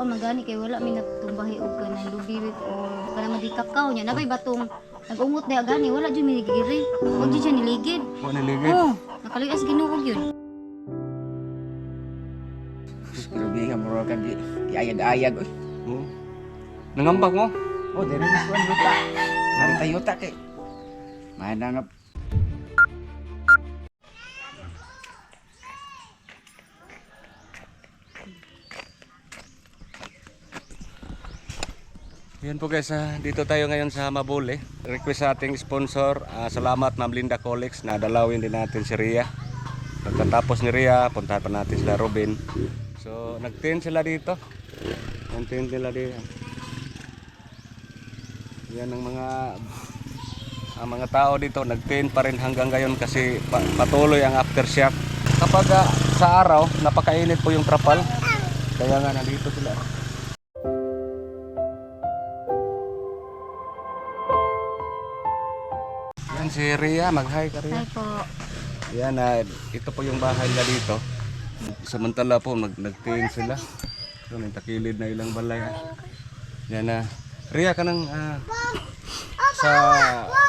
kuan magani kay wala mi nagtumbahi og kanang lubi o kanang madi kakao nya nabay batong nagungot na gani wala jud mi gigiri. Og jud siya niligid. Mo niligid. Oh, nakalias Ginoo yun. Lubi nga mura ka di ayag-ayag oy. Oh. Nangambak mo? Oh, dere ni kuan yuta. Hari tayo yuta kay. Mana Yan po guys, ah, dito tayo ngayon sa Mabule. Request sa ating sponsor, ah, salamat Ma'am Linda Colex na dalawin din natin si Ria. Pagkatapos ni Ria, puntahan pa natin sila Robin. So, nag-tent sila dito. Ang tent nila dito. Yan ang mga ang mga tao dito nag-tent pa rin hanggang ngayon kasi pa- patuloy ang aftershock. Kapag ah, sa araw, napakainit po yung trapal. Kaya nga nandito sila. Si Ria, mag-hi ka Ria. Ay po. Yan na, ito po yung bahay nila dito. Samantala po, nag nagtingin sila. So, may takilid na ilang balay. ah. Yan na. Ria ka nang ah, sa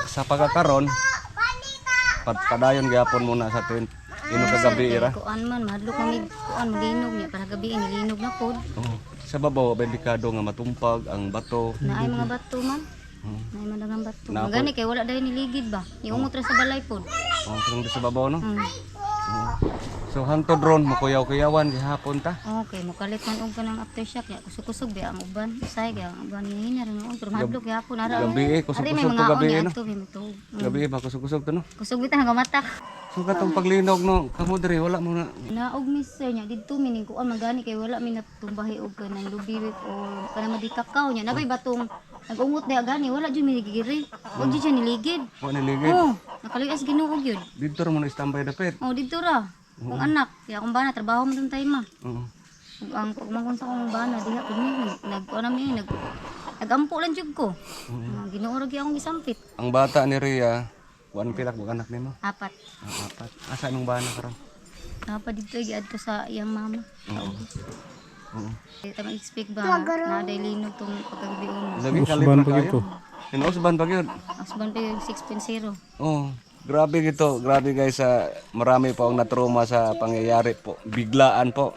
sa pagkakaron, pad padayon gyapon muna sa tent. Ino kagabi ira. Kuan man mahadlok kami kuan linog niya para gabi nilinog na pod. Oh, sa babaw delikado nga matumpag ang bato. Naay mga bato man. Hmm. Naay madagang bato. Napo. Magani kay wala dahil niligid ba. Iungot ra sa balay pod. Oh, kung sa babaw no. Mm. Oh. So hanto drone mo kuyaw-kuyawan gihapon ta. Okay, mukalit man og kanang aftershock ya kusog-kusog ba ang uban. Usay ga ang uban ni hina ron pero mahadlok gyapon ara. Gabi eh, kusog-kusog to gabi eh, no? matug. Gabi ba kusog-kusog to no. Kusog bitaw nga matak. So katong paglinog no, kamo diri wala mo na Naog mister niya didto mining kuan magani kay wala mi natumbahi og kanang lubi o kanang madi kakao niya nabay batong nagungot na gani wala jud mi gigiri. Og jud siya niligid. mo niligid. Oh, nakalias Ginoo yun. Dito ra mo na standby dapit. Oh, dito ra. Kung anak, kaya akong bana trabaho mo dun tayo ma. Oo. Ang pagmangkon sa akong bana diha ko ni nag ano mi nag nagampo lang jud ko. Gyud akong gisampit. Ang bata ni Ria, wan pilak mo anak nimo. Apat. Ah, apat. Asa nung bana karon? Napa dito giad ko sa iyang mama. Oo. Oo. Tama expect ba na day linog tong pagkagabi uno. Lagi kalit na kayo. Inuusban pa gyud. Asban pa yung 6.0. Oh, grabe gito. Grabe guys, sa marami po ang natruma sa pangyayari po. Biglaan po.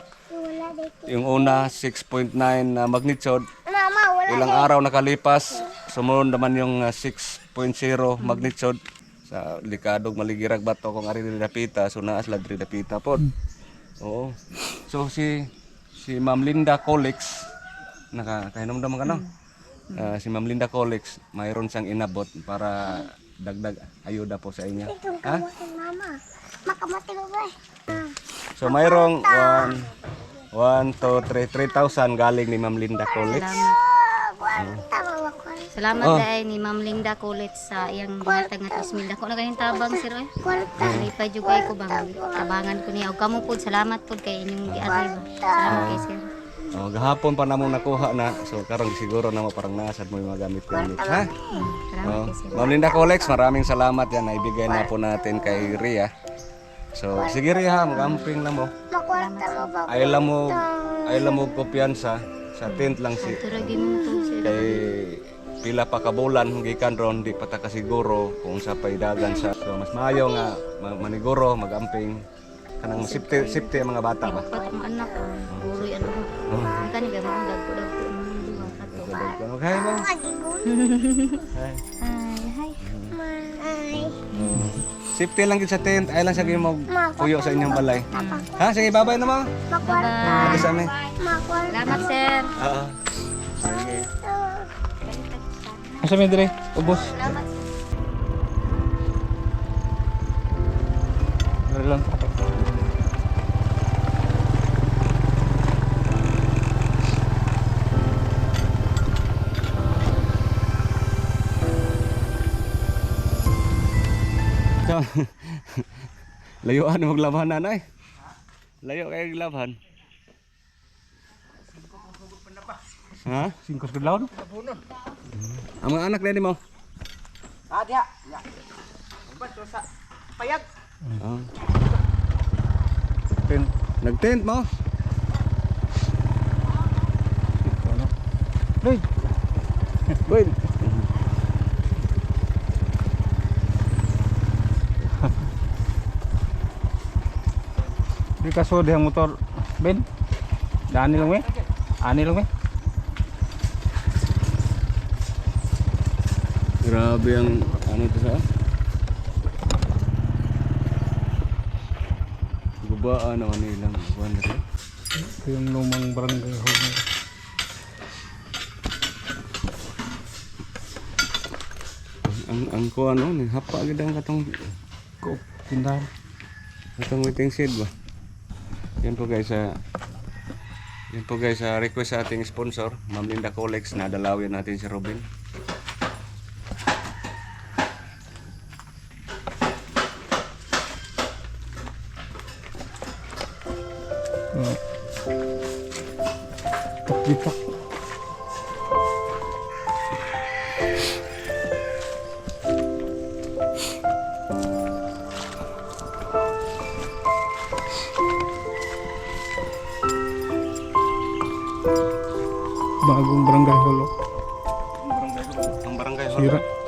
Yung una 6.9 na magnitude. Ilang araw nakalipas, sumunod naman yung ah, 6.0 magnitude sa likadog maligirag bato kung ari diri dapita so naas la diri dapita pod. Oo. So si si Ma'am Linda Colex naka kahinom mo ka no? Ah, si Ma'am Linda Colex mayroon siyang inabot para dagdag ayuda po sa inyo. Ha? Mo ba? So mayroong 1 1 2 3 3,000 galing ni Ma'am Linda Colex. Salamat. Ko. Salamat Oh. dahil ni Ma'am Linda Kulit sa iyang gihatag nga 3,000 dako na kayong tabang sir. Kwarta. Nalipay jud kay ko bang tabangan ko niya. Og kamo pud salamat pud kay inyong giatay ba. Salamat kay sir. Oh, gahapon pa namong nakuha na. So karon siguro na mo parang nasad mo yung mga gamit-gamit, ha? Mm, Salamat Oh. kay sir. Ma'am Linda Colex, maraming salamat yan. Naibigay na po natin kay Ria. So, sige Ria, magamping lang mo. Makwarta mo ba? Ay lang mo, ay lang mo kumpiyansa sa tent lang si Turagi mo. Kay pila pa kabulan gikan ron di pa ta kasiguro kung sa paidagan sa so, mas maayo nga ma- maniguro magamping kanang safety safety ang mga bata ba Pat ang anak. Guro yan ako. Ang kani kay mga dagko dagko mga duha kato. okay mo Hi. Hi, hi. Ay. safety lang gid sa tent ay lang sa mo puyo sa inyong balay ha sige babay na mo Bye-bye. Ito sa amin Makwarta. Salamat sir. oo sige Asa may dire? Ubos. Salamat. Dire lang. So, layuan maglaban nanay. Layo kayo glabhan. Ha? Singkos ka laon. Ang mga anak din mo. Ah, diha. Ya. Uban to sa payag. Oh. Tent. Nag-tent mo. Loy. Wait. Di kaso dihang motor. Ben. Dani lang we. Ani lang we. Grabe ang ano to sa Gubaan naman nilang buwan rin. Ito yung lumang barangay hall na. Ang ang ko ano, ni hapa gid ang katong Ko. Tindahan. katong waiting shed ba. Yan po guys sa yan po guys sa request sa ating sponsor, Ma'am Linda Colex na dalawin natin si Robin. Ang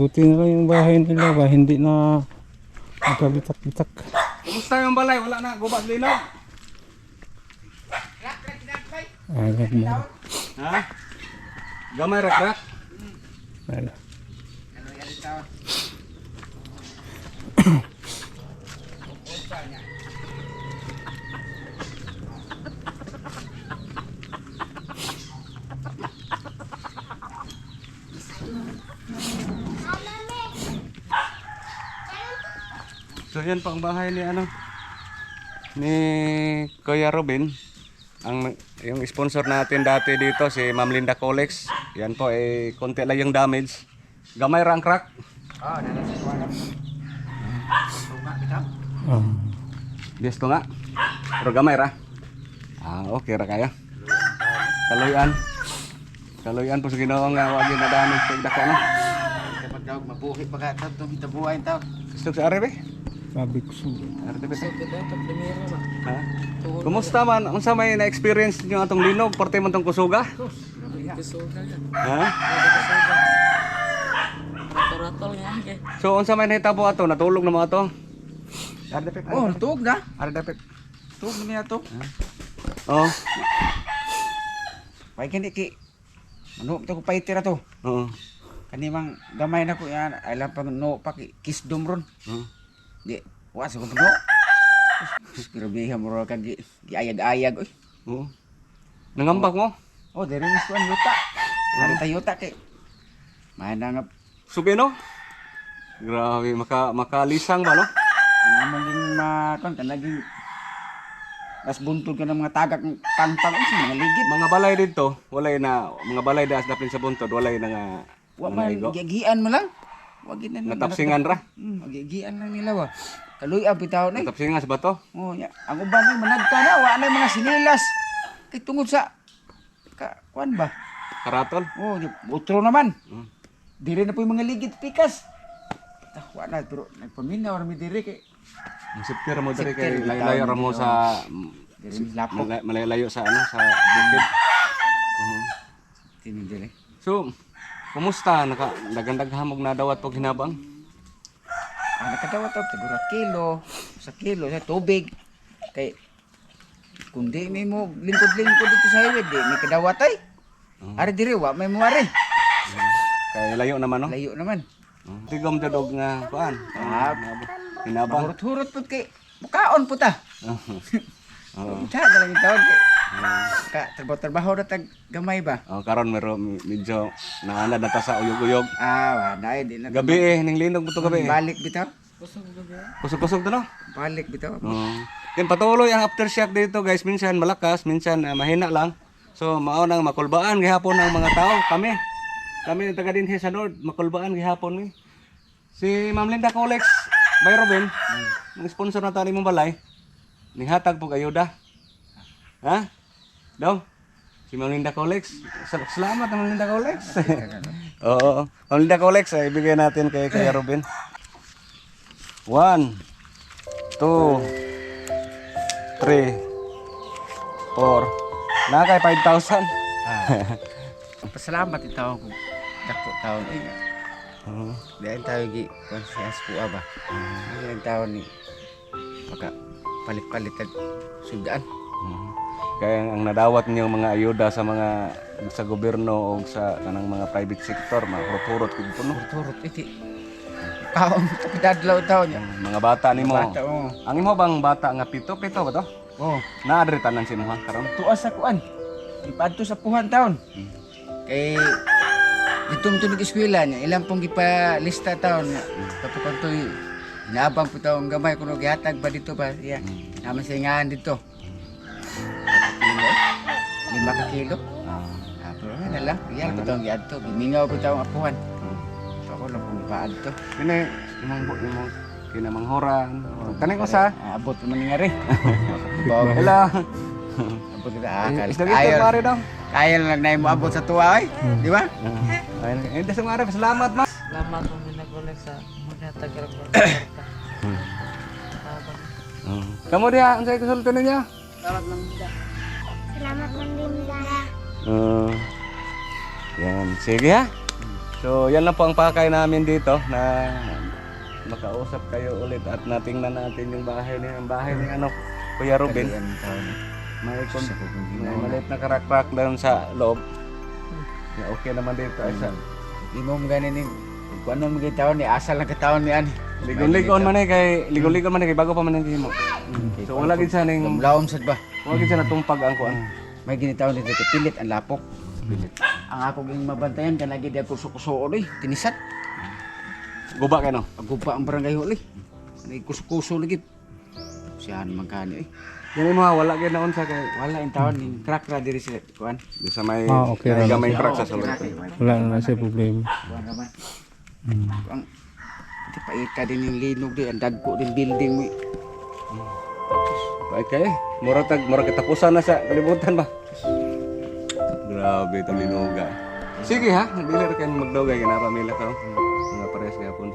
Buti na lang yung bahay nila ba, hindi na magkabitak-bitak. Kumusta yung balay? Wala na gubas linog. Agad mo. Ha? Gamay ra crack. Wala. So yan po ang bahay ni ano ni Kuya Robin. Ang yung sponsor natin dati dito si Ma'am Linda Colex. Yan po eh konti lang yung damage. Gamay ra ang crack. Ah. Yes to nga. Pero gamay ra. Ah, okay ra kaya. Kaluyan. Kaluyan po sa Ginoo nga wagi na damage pag dako na. Kapag daw mabuhi pa ka ito, itabuhay ito. Gusto sa Arebe? Sabi ko. Ha? Kumusta man? Unsa may na-experience niyo atong linog? Parte man tong kusuga? Ha? So unsa may nahitabo ato? Natulog na mo ato? Oh, tuog na. Ardapit. Tuog na niya to. Oh. Pay kani ki. Ano ito ko paitira to. Oo. Kanimang gamay na ko yan. Ay lang pa no pa ki- kisdom ron. Oo. Di, wa sa ko no. Grabe mo ro kan di di ayag-ayag oy. Oo. Nangambak mo? Oh, dere ni kuan yuta. Ari ta yuta kay. May na nga Subino? Grabe, maka makalisang ba no? ang maging ma kon kan lagi As buntol ka ng mga tagak ng pantang sa mga ligid. Mga balay dito, walay na mga balay das dapin sa buntod, walay na nga Wa man gigian mo lang. Wa gid na Natapsingan ra. Hmm, gigian lang nila wa. Kaluy ang bitaw na. eh. Natapsingan sa bato. Oh, ya. Ang uban ni managka na wa na mga sinilas. Kay tungod sa ka kuan ba? Karatol. Oh, utro naman. Mm. Dire na po yung mga ligid pikas. Ah, wa na pero nagpaminaw ra mi dire kay Ang sipir mo diri kay layo-layo ra mo sa dire mi lapok malay- malayo sa ano sa bukid. Oo. tini dire. So, Kumusta? Naka, nagandaghamog na dawat po hinabang? Ah, nakadawat ako, siguro kilo, sa kilo, sa tubig. Kay, kundi may mo lingkod-lingkod dito sa highway, di may kadawat ay. Ari diri, wa may mo ari. Kay layo naman, no? Layo naman. Tigom dadog nga, kuan. Ah, Hinabang. Hurot-hurot po kay, mukaon po ta. Oo. Siya, dalang yung taon kay, ka, trabaho-trabaho na tag gamay ba? Oh, karon mero medyo naanad na ta sa uyog-uyog. Ah, wala, di na. Gabi eh, ning linog mo to gabi. eh. Balik bitaw. Kusog-kusog to no? Balik bitaw. Oo. Then patuloy ang aftershock dito guys, minsan malakas, minsan ah, mahina lang. So mao nang makulbaan gihapon ang mga tao, kami. Kami taga din sa North, makulbaan gihapon mi. Si Ma'am Linda Colex, by Robin, ang sponsor na tani mong balay, nihatag po ayuda. Ha? Daw? Si Ma'am Linda Colex. Sal- Salamat Ma'am Linda Colex. Oo. Ma'am Linda Colex, ay ibigay natin kay Kuya Robin. One, two, three, four. Na kay 5,000. Ah. Pasalamat taon ko. Dako taon eh. Oo. Dahil tayo gi conscious po ba. Ano yung taon ni pagka palit-palit at sudan. Mhm. Kaya ang nadawat niyong mga ayuda sa mga sa gobyerno o sa kanang mga private sector, mga kurot-kurot kung puno. Turot iti. Kaon kadadlaw taon niya. Ang mga bata nimo. Bata oh. Ang imo bang bata nga pito pito ba to? Oh, Naadri tanan si mo karon. tuas sa kuan. Ipadto sa puhan taon. Kay ditong tunog eskwela niya, ilang pong gipalista taon nga. Kapag kantoy inabang po taon gamay kuno gihatag ba dito ba? Yeah. Naman sa ingahan dito. Lima ka kilo. Ah. Ah, pero na lang. Yan, po taong giadto. Bimingaw po taong apuhan. So ako lang kung ipaad to. Kini imong bu- imong kinamanghoran. Kaning usa. Ah, abot naman nga rin. Hello. abot kita. Pare daw. Kaya lang na mo abot sa tuwa ay. Di ba? Ay, eh, sa mare, salamat ma. Salamat kung minagulik sa maghatag ka Kamu dia, ang saya kesultan niya. Salamat man Linda. Uh, yan, sige ha. So, yan lang po ang pakay namin dito na makausap kayo ulit at natingnan natin yung bahay ni ang bahay ni ano Kuya Ruben. May, kon- may maliit na karak-karak doon sa loob. Yeah, okay naman dito ay sa Di mo mga ganin kung ano mga taon ni asal lang kataon ni ani. ligon-ligon man eh kay ligon-ligon man eh kay bago pa man ang himo. So wala gid sa ning Lamlawom sad ba? wala gid sa natumpag ang kuan. May ginitaon dito kay pilit ang lapok. Ang ako ging mabantayan kan lagi dia kuso-kuso oy, tinisat. Guba kay no. Agupa ang barangay huli. May kuso-kuso lagi. Siya naman kani eh. Yan mo wala gid naon sa kay Wala yung taon ni crack ra diri sa kuan. di sa may Ah, okay gamay crack sa sulod. eh. Wala na siya problema. Naman. Hmm. Ang di pa ika din yung linog di, ang dagko din building mo. eh. Ay kay, mura tag mura kitapusan na sa kalibutan ba. Grabe itong linuga. Sige ha, dili ra kay magdogay kana pamilya ko. Mga pares sa inyo.